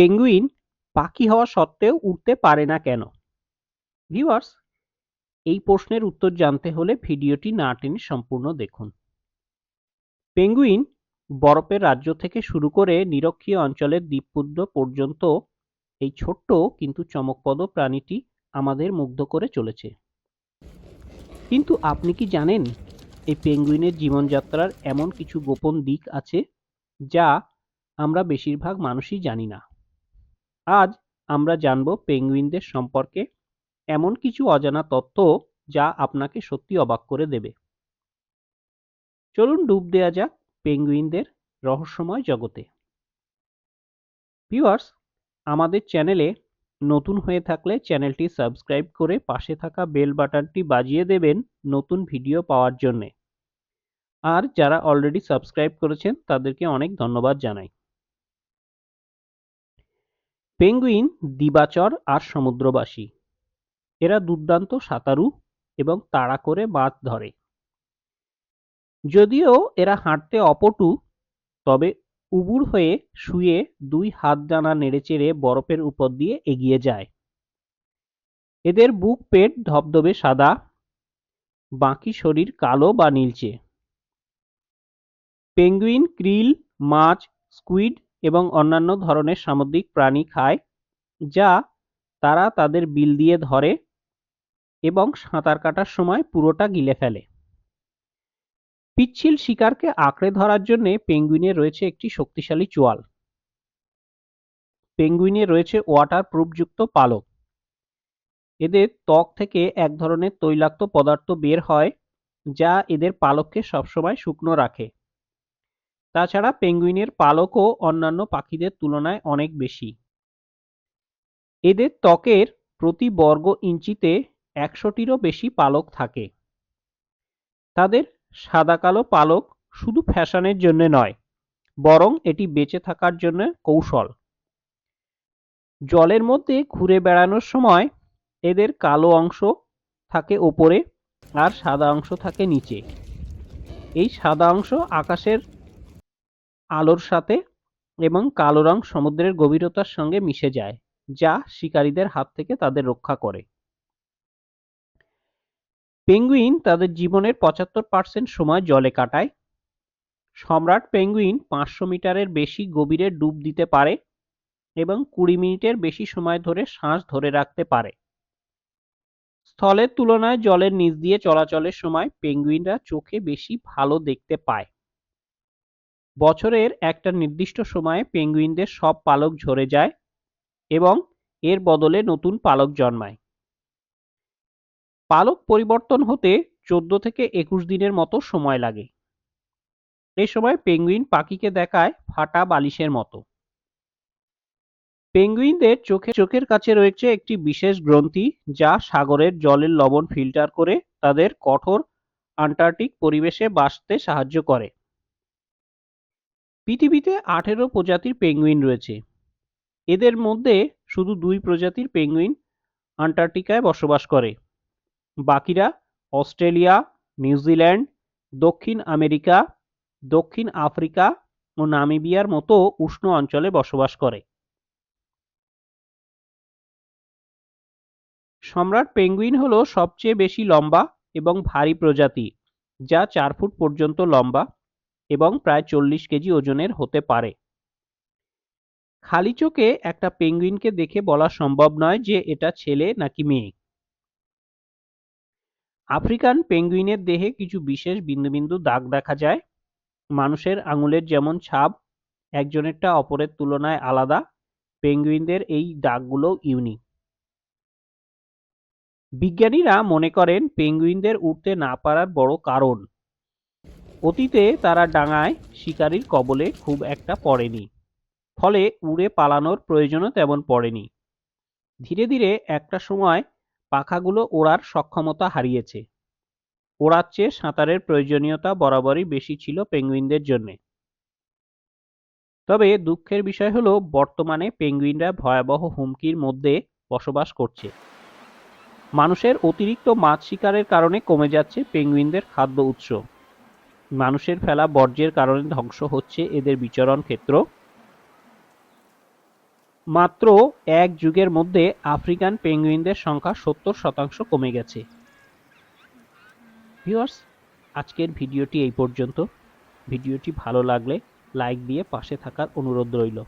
Penguin পাখি হওয়া সত্ত্বেও উড়তে পারে না কেন? ভিউয়ার্স, এই প্রশ্নের উত্তর জানতে হলে ভিডিওটি না টেনে সম্পূর্ণ দেখুন। পেঙ্গুইন বরফের রাজ্য থেকে শুরু করে নিরক্ষীয় অঞ্চলের দ্বীপপুঞ্জ পর্যন্ত এই ছোট্ট কিন্তু চমকপ্রদ প্রাণীটি আমাদের মুগ্ধ করে চলেছে। কিন্তু আপনি কি জানেন এই পেঙ্গুইনের জীবনযাত্রার এমন কিছু গোপন দিক আছে যা আমরা বেশিরভাগ মানুষই জানি না? আজ আমরা জানব পেঙ্গুইনদের সম্পর্কে এমন কিছু অজানা তথ্য যা আপনাকে সত্যি অবাক করে দেবে। চলুন ডুব দেয়া যাক পেঙ্গুইনদের রহস্যময় জগতে। ভিউয়ার্স, আমাদের চ্যানেলে নতুন হয়ে থাকলে চ্যানেলটি সাবস্ক্রাইব করে পাশে থাকা বেল বাটনটি বাজিয়ে দেবেন নতুন ভিডিও পাওয়ার জন্যে। আর যারা অলরেডি সাবস্ক্রাইব করেছেন, তাদেরকে অনেক ধন্যবাদ জানাই। পেঙ্গুইন, দিবাচর আর সমুদ্রবাসী। এরা দুর্দান্ত সাঁতারু এবং তাড়া করে মাছ ধরে। যদিও এরা হাঁটতে অপটু, তবে উবুর হয়ে শুয়ে দুই হাত ডানা নেড়েচেড়ে বরফের উপর দিয়ে এগিয়ে যায়। এদের বুক পেট ধবধবে সাদা, বাকি শরীর কালো বা নীলচে। পেঙ্গুইন, ক্রিল, মাছ, স্কুইড এবং অন্যান্য ধরনের সামুদ্রিক প্রাণী খায়, যা তারা তাদের বিল দিয়ে ধরে এবং সাঁতার কাটার সময় পুরোটা গিলে ফেলে। পিচ্ছিল শিকারকে আঁকড়ে ধরার জন্য পেঙ্গুইনের রয়েছে একটি শক্তিশালী চোয়াল। পেঙ্গুইনে রয়েছে ওয়াটার প্রুফযুক্ত পালক। এদের ত্বক থেকে এক ধরনের তৈলাক্ত পদার্থ বের হয়, যা এদের পালককে সবসময় শুকনো রাখে। তাছাড়া পেঙ্গুইনের পালকও অন্যান্য পাখিদের তুলনায় অনেক বেশি। এদের ত্বকের প্রতি বর্গ ইঞ্চিতে একশোটিরও বেশি পালক থাকে। তাদের সাদা-কালো পালক শুধু ফ্যাশনের জন্য নয়, বরং এটি বেঁচে থাকার জন্য কৌশল। জলের মধ্যে ঘুরে বেড়ানোর সময় এদের কালো অংশ থাকে ওপরে আর সাদা অংশ থাকে নিচে। এই সাদা অংশ আকাশের আলোর সাথে এবং কালো রং সমুদ্রের গভীরতার সঙ্গে মিশে যায়, যা শিকারীদের হাত থেকে তাদের রক্ষা করে। পেঙ্গুইন তাদের জীবনের পঁচাত্তর পার্সেন্ট সময় জলে কাটায়। সম্রাট পেঙ্গুইন পাঁচশো মিটারের বেশি গভীরে ডুব দিতে পারে এবং কুড়ি মিনিটের বেশি সময় ধরে শ্বাস ধরে রাখতে পারে। স্থলের তুলনায় জলের নিচ দিয়ে চলাচলের সময় পেঙ্গুইনরা চোখে বেশি ভালো দেখতে পায়। বছরের একটা নির্দিষ্ট সময়ে পেঙ্গুইনদের সব পালক ঝরে যায় এবং এর বদলে নতুন পালক জন্মায়। পালক পরিবর্তন হতে চোদ্দ থেকে একুশ দিনের মতো সময় লাগে। এ সময় পেঙ্গুইন পাখিকে দেখায় ফাটা বালিশের মতো। পেঙ্গুইনদের চোখে চোখের কাছে রয়েছে একটি বিশেষ গ্রন্থি যা সাগরের জলের লবণ ফিল্টার করে তাদের কঠোর আন্টার্কটিক পরিবেশে বাঁচতে সাহায্য করে। পৃথিবীতে আঠেরো প্রজাতির পেঙ্গুইন রয়েছে। এদের মধ্যে শুধু দুই প্রজাতির পেঙ্গুইন আন্টার্কটিকায় বসবাস করে। বাকিরা অস্ট্রেলিয়া, নিউজিল্যান্ড, দক্ষিণ আমেরিকা, দক্ষিণ আফ্রিকা ও নামিবিয়ার মতো উষ্ণ অঞ্চলে বসবাস করে। সম্রাট পেঙ্গুইন হল সবচেয়ে বেশি লম্বা এবং ভারী প্রজাতি, যা চার ফুট পর্যন্ত লম্বা। এবং প্রায় চল্লিশ কেজি ওজনের হতে পারে। খালি চোখে একটা পেঙ্গুইনকে দেখে বলা সম্ভব নয় যে এটা ছেলে নাকি মেয়ে। আফ্রিকান পেঙ্গুইনের দেহে কিছু বিশেষ বিন্দু বিন্দু দাগ দেখা যায়। মানুষের আঙুলের যেমন ছাপ, একজনেরটা অপরের তুলনায় আলাদা। পেঙ্গুইনদের এই দাগগুলো ইউনিক বিজ্ঞানীরা মনে করেন পেঙ্গুইনদের উঠতে না পারার বড় কারণ অতীতে তারা ডাঙায় শিকারীর কবলে খুব একটা পড়েনি। ফলে উড়ে পালানোর প্রয়োজনও তেমন পড়েনি। ধীরে ধীরে একটা সময় পাখাগুলো ওড়ার সক্ষমতা হারিয়েছে। ওড়ার চেয়ে সাঁতারের প্রয়োজনীয়তা বরাবরই বেশি ছিল পেঙ্গুইনদের জন্যে। তবে দুঃখের বিষয় হলো, বর্তমানে পেঙ্গুইনরা ভয়াবহ হুমকির মধ্যে বসবাস করছে। মানুষের অতিরিক্ত মাছ শিকারের কারণে কমে যাচ্ছে পেঙ্গুইনদের খাদ্য উৎস। মানুষের ফেলা বর্জ্যের কারণে ধ্বংস হচ্ছে এদের বিচরণ ক্ষেত্র। মাত্র এক যুগের মধ্যে আফ্রিকান পেঙ্গুইনদের সংখ্যা সত্তর শতাংশ কমে গেছে। ভিউয়ার্স, আজকের ভিডিওটি এই পর্যন্ত। ভিডিওটি ভালো লাগলে লাইক দিয়ে পাশে থাকার অনুরোধ রইল।